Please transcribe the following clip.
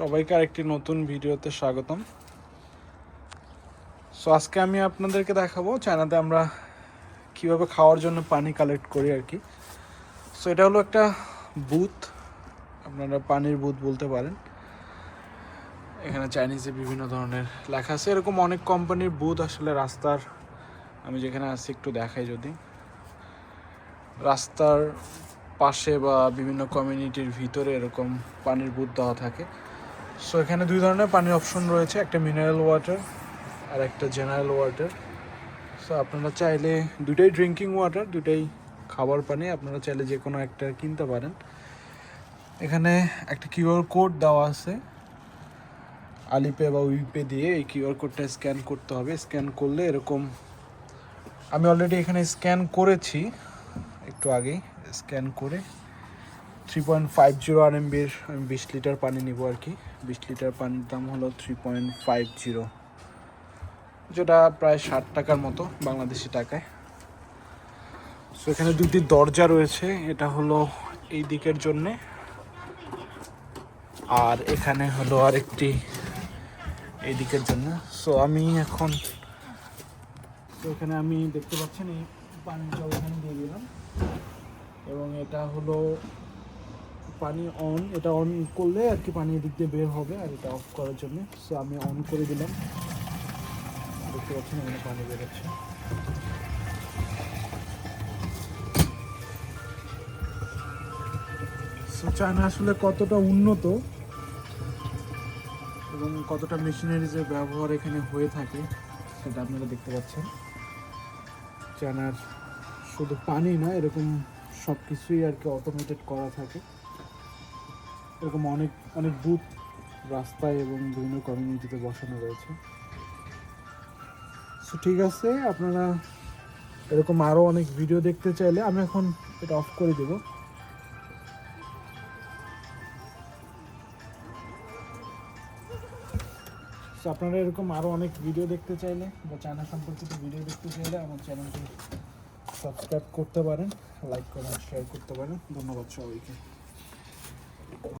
সবাইকে আরেকটি নতুন ভিডিওতে স্বাগতম। সো আজকে আমি আপনাদেরকে দেখাবো চায়নাতে আমরা কীভাবে খাওয়ার জন্য পানি কালেক্ট করি আর কি। সো এটা হলো একটা বুথ, আপনারা পানির বুথ বলতে পারেন। এখানে চাইনিজে বিভিন্ন ধরনের লেখা আছে। এরকম অনেক কোম্পানির বুথ আসলে রাস্তার, আমি যেখানে আছি একটু দেখাই যদি। রাস্তার পাশে বা বিভিন্ন কমিউনিটির ভিতরে এরকম পানির বুথ দেওয়া থাকে। সো এখানে দুই ধরনের পানির অপশন রয়েছে, একটা মিনারেল ওয়াটার আর একটা জেনারেল ওয়াটার সো আপনারা চাইলে দুটাই ড্রিঙ্কিং ওয়াটার দুটাই খাবার পানি আপনারা চাইলে যে কোনো একটা কিনতে পারেন। এখানে একটা কিউআর কোড দেওয়া আছে আলিপে বা উইপে দিয়ে এই কিউআর কোডটা স্ক্যান করতে হবে। স্ক্যান করলে এরকম, আমি অলরেডি এখানে স্ক্যান করেছি, একটু আগেই স্ক্যান করে থ্রি পয়েন্ট ফাইভ জিরো আর এমবির আমি বিশ লিটার পানি নিব আর কি। বিশ লিটার পানির দাম হলো থ্রি পয়েন্ট ফাইভ জিরো যেটা প্রায় ষাট টাকার মতো বাংলাদেশি টাকায়। সো এখানে দুটি দরজা রয়েছে, এটা হলো এই দিকের জন্যে। আর এখানে হলো আরেকটি এই দিকের জন্য। সো আমি এখন তো এখানে আমি দেখতে পাচ্ছেন এই পানি জল এখানে দিয়ে দিলাম। এবং এটা হলো পানি অন এটা অন করলে আর কি পানি এদিক দিয়ে বের হবে আর এটা অফ করার জন্য। সো আমি অন করে দিলাম। দেখতে পাচ্ছেন, এখানে পানি বেরোচ্ছে সো চায়না আসলে কতটা উন্নত এবং কতটা মেশিনারিজের ব্যবহার এখানে হয়ে থাকে, সেটা আপনারা দেখতে পাচ্ছেন। চায়নার শুধু পানি না, এরকম সব কিছুই আর কি অটোমেটেড করা থাকে। এরকম অনেক অনেক বুথ রাস্তায় এবং বিভিন্ন কমিউনিটিতে বসানো রয়েছে। সো ঠিক আছে, আপনারা এরকম আরও অনেক ভিডিও দেখতে চাইলে আমি এখন এটা অফ করে দেবো। সো আপনারা এরকম আরও অনেক ভিডিও দেখতে চাইলে বা চায়না সম্পর্কিত ভিডিও দেখতে চাইলে আমার চ্যানেলটি সাবস্ক্রাইব করতে পারেন লাইক করেন শেয়ার করতে পারেন। ধন্যবাদ সবাইকে।